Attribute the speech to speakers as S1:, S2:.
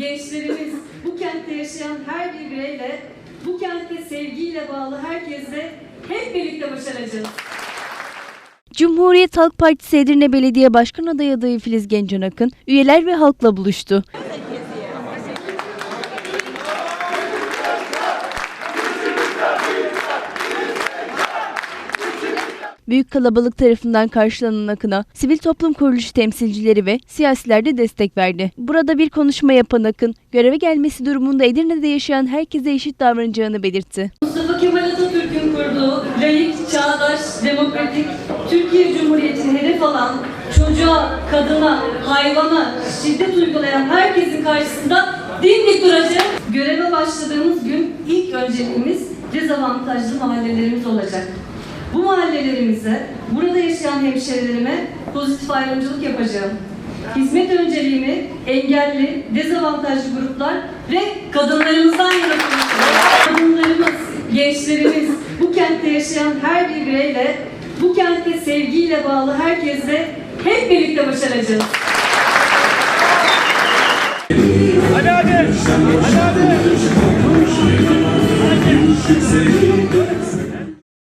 S1: gençlerimiz, bu kentte yaşayan her bir bireyle, bu kentte sevgiyle bağlı herkesle hep birlikte başaracağız.
S2: Cumhuriyet Halk Partisi Edirne Belediye Başkan Adayı adayı Filiz Gencan Akın üyeler ve halkla buluştu. Büyük kalabalık tarafından karşılanan Akın'a sivil toplum kuruluşu temsilcileri ve siyasiler de destek verdi. Burada bir konuşma yapan Akın, göreve gelmesi durumunda Edirne'de yaşayan herkese eşit davranacağını belirtti.
S1: Mustafa Kemal Atatürk'ün kurduğu layık, çağdaş, demokratik Türkiye Cumhuriyeti'ni hedef alan çocuğa, kadına, hayvana şiddet uygulayan herkesin karşısında dimdik duracak. Göreve başladığımız gün ilk önceliğimiz dezavantajlı mahallelerimiz olacak. Bu mahallelerimize, burada yaşayan hemşerilerime pozitif ayrımcılık yapacağım. Hizmet önceliğimi engelli, dezavantajlı gruplar ve kadınlarımızdan yana Kadınlarımız, gençlerimiz, bu kentte yaşayan her bir bireyle, bu kentte sevgiyle bağlı herkesle hep birlikte başaracağız. Hadi hadi! Hadi hadi! hadi.